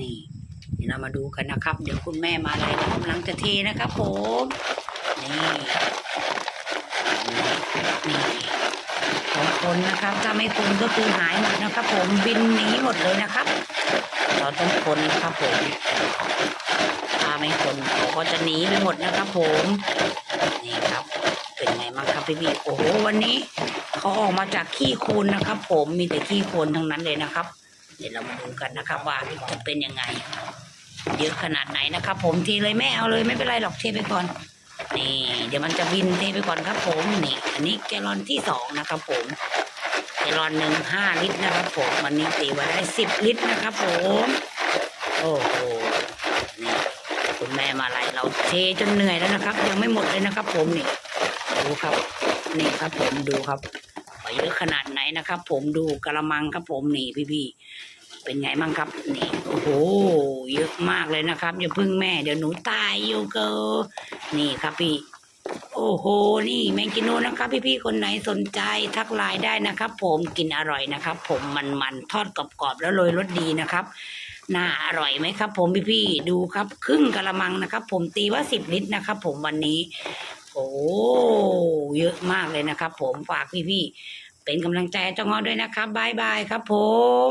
นี่เดี๋ยวเรามาดูกันนะครับ เดี๋ยวคุณแม่มาอะไรกำลังจะเทนะครับผมนี่นี่ของคนนะครับ ถ้าไม่คนก็คือหายหมดนะครับ ผมบินหนีหมดเลยนะครับ เราต้องคนนะครับผมถ้าไม่คนเขาก็จะหนีไปหมดนะครับ ผมนี่ครับเป็นไงบ้างครับพี่พี่โอ้โหวันนี้เขาออกมาจากขี้โคลนนะครับ ผมมีแต่ขี้โคลนทั้งนั้นเลยนะครับ เดี๋ยวเรามาดูกันนะครับ ว่าจะเป็นยังไง เยอะขนาดไหนนะครับ ผมทีเลยแม่เอาเลยไม่เป็นไรหรอกเทไปก่อนนี่ เดี๋ยวมันจะบินเทไปก่อนครับ ผมนี่ อันนี้แกลอนที่สองนะครับ ผมแกลอนหนึ่งห้าลิตรนะครับ ผมวันนี้ตีไว้ได้สิบลิตรนะครับ ผมโอ้โหนี่คุณแม่มาไล่เราเทจนเหนื่อยแล้วนะครับ ยังไม่หมดเลยนะครับ ผมนี่ดูครับ นี่ครับผมดูครับ เยอะขนาดไหนนะครับ ผมดูกระมังครับผมนี่พี่ๆเป็นไงบ้างครับนี่โอ้โหเยอะมากเลยนะครับอย่าพึ่งแม่เดี๋ยวหนูตายอยู่เกอนี่ครับพี่ โอ้โห นี่แมงกินโนนะครับ พี่ๆคนไหนสนใจทักไลน์ได้นะครับ ผมกินอร่อยนะครับ ผมมันๆทอดกรอบๆแล้วโรยรสดีนะครับน่าอร่อยไหมครับ ผมพี่ๆดูครับ ครึ่งกระมังนะครับ ผมตีว่าสิบลิตรนะครับ ผมวันนี้ โอ้เยอะมากเลยนะครับ ผมฝากพี่ๆเป็นกำลังใจเจ้างอด้วยนะครับบายบายครับผม